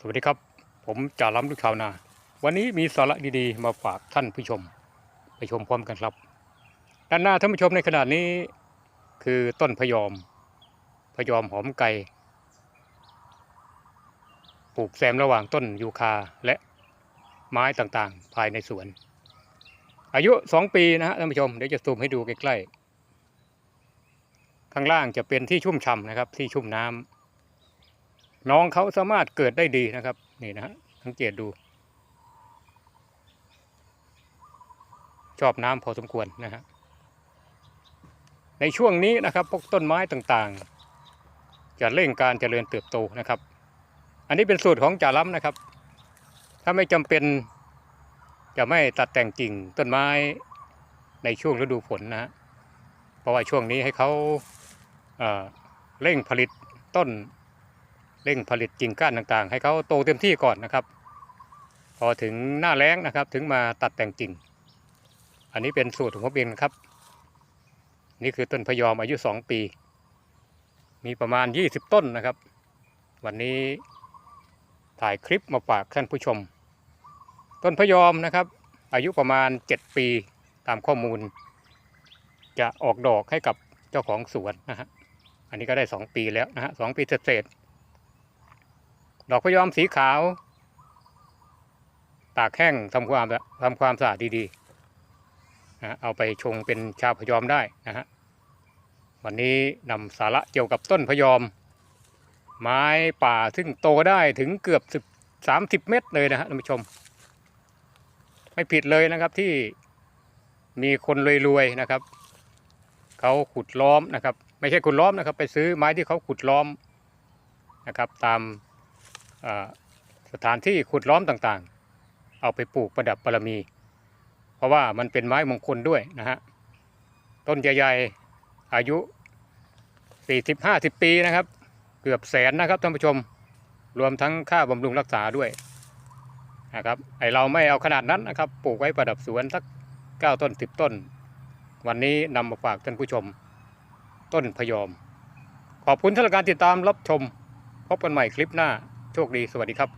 สวัสดีครับ ผมจ่าล้ำลูกชาวนา วันนี้มีสาระดีๆ มาฝากท่านผู้ชม ไปชมพร้อมกันครับ ด้านหน้าท่านผู้ชมในขณะนี้ คือต้นพยอม พยอมหอมไก่ปลูกแซมระหว่างต้นยูคาและไม้ต่างๆ ภายในสวน อายุสองปีนะฮะท่านผู้ชมเดี๋ยวจะซูมให้ดูใกล้ๆข้างล่างจะเป็นที่ชุ่มฉ่ำนะครับ ที่ชุ่มน้ำ น้องเขาสามารถเกิดได้ดีนะครับ นี่นะฮะสังเกตดู ชอบน้ำพอสมควรนะฮะในช่วงนี้นะครับพวกต้นไม้ต่างๆ จะเร่งการเจริญเติบโตนะครับ อันนี้เป็นสูตรของจ่าล้ำนะครับ ถ้าไม่จำเป็นจะไม่ตัดแต่งกิ่งต้นไม้ในช่วงฤดูฝนนะฮะเพราะว่าช่วงนี้ให้เขาเอ่อเร่งผลิตต้น เร่งผลิตกิ่งก้านต่างๆ ให้เขาโตเต็มที่ก่อนนะครับ พอถึงหน้าแล้งนะครับ ถึงมาตัดแต่งกิ่ง อันนี้เป็นสูตรของผมเองนะครับ นี่คือต้นพยอมอายุ 2 ปี มีประมาณ 20 ต้นนะครับ วันนี้ถ่ายคลิปมาฝากท่านผู้ชม ต้นพยอมนะครับ อายุประมาณ 7 ปีตามข้อมูล จะออกดอกให้กับเจ้าของสวนนะฮะอันนี้ก็ได้ 2 ปีแล้วนะฮะสองปีเศษ ดอกพยอมสีขาว ตากแห้งทำความทำความสะอาดดีๆนะเอาไปชงเป็นชาพยอมได้นะฮะวันนี้นำสาระเกี่ยวกับต้นพยอม ไม้ป่าซึ่งโตได้ถึงเกือบสิบสามสิบเมตรเลยนะฮะท่านผู้ชม ไม่ผิดเลยนะครับที่มีคนรวยๆนะครับเขาขุดล้อมนะครับ ไม่ใช่ขุดล้อมนะครับ ไปซื้อไม้ที่เขาขุดล้อมนะครับ ตาม สถานที่ขุดล้อมต่างๆ เอาไปปลูกประดับบารมี เพราะว่ามันเป็นไม้มงคลด้วยนะฮะ ต้นใหญ่ๆอายุ 40-50 ปีนะครับ เกือบแสนนะครับท่านผู้ชม รวมทั้งค่าบำรุงรักษาด้วยนะครับไอเราไม่เอาขนาดนั้นนะครับ ปลูกไว้ประดับสวนสัก 9 ต้น 10 ต้น วันนี้นำมาฝากท่านผู้ชม ต้นพยอม ขอบคุณท่านการติดตามรับชม พบกันใหม่คลิปหน้า โชคดีสวัสดีครับ